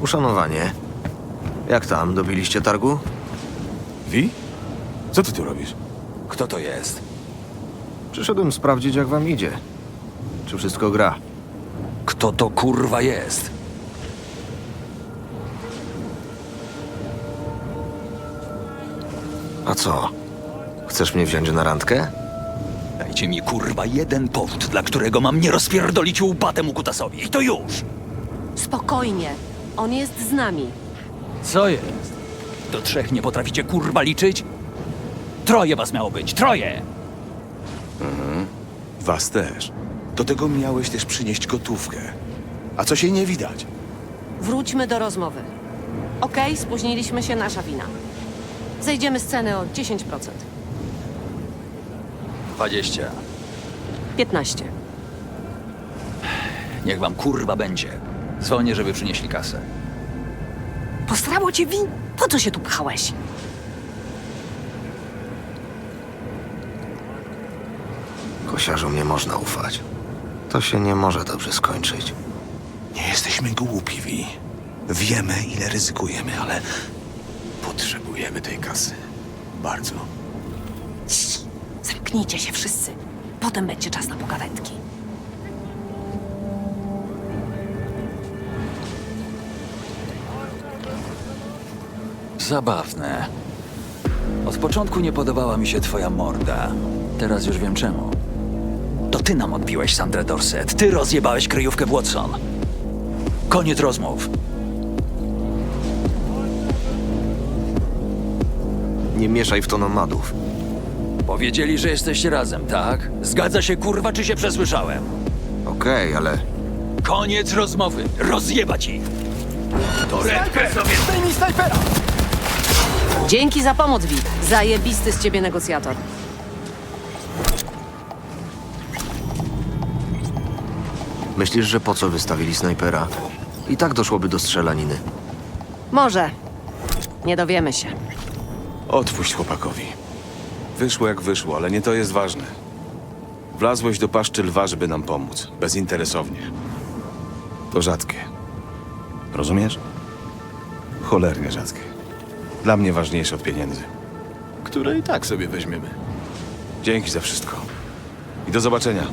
Uszanowanie. Jak tam, dobiliście targu? Wi? Co ty tu robisz? Kto to jest? Przyszedłem sprawdzić, jak wam idzie. Czy wszystko gra? Kto to kurwa jest? A co? Chcesz mnie wziąć na randkę? Dajcie mi kurwa jeden powód, dla którego mam nie rozpierdolić łupatem u kutasowi. I to już! Spokojnie. On jest z nami. Co jest? Do trzech nie potraficie kurwa liczyć? Troje was miało być, troje! Was też. Do tego miałeś też przynieść gotówkę. A co się nie widać? Wróćmy do rozmowy. Okej, spóźniliśmy się, nasza wina. Zejdziemy z ceny o 10%. 20. 15. Niech wam kurwa będzie. Dzwonię, żeby przynieśli kasę. Posrało cię win? Po co się tu pchałeś? Kosiarzom nie można ufać. To się nie może dobrze skończyć. Nie jesteśmy głupi, Wi. Wiemy, ile ryzykujemy, ale potrzebujemy tej kasy. Bardzo. Cii, Zamknijcie się wszyscy. Potem będzie czas na pogawędki. Zabawne. Od początku nie podobała mi się twoja morda. Teraz już wiem czemu. To ty nam odbiłeś Sandrę Dorset. Ty rozjebałeś kryjówkę Watson. Koniec rozmów. Nie mieszaj w to nomadów. Powiedzieli, że jesteście razem, tak? Zgadza się kurwa, czy się przesłyszałem? Okej, ale Koniec rozmowy. Rozjebać ich. Toretkę sobie Dzięki za pomoc, Wi. Zajebisty z ciebie negocjator. myślisz, że po co wystawili snajpera? I tak doszłoby do strzelaniny. Może. Nie dowiemy się. Odpuść chłopakowi. Wyszło jak wyszło, ale nie to jest ważne. Wlazłeś do paszczy lwa, żeby nam pomóc. Bezinteresownie. To rzadkie. Rozumiesz? Cholernie rzadkie. Dla mnie ważniejsze od pieniędzy. Które i tak sobie weźmiemy. Dzięki za wszystko. I do zobaczenia.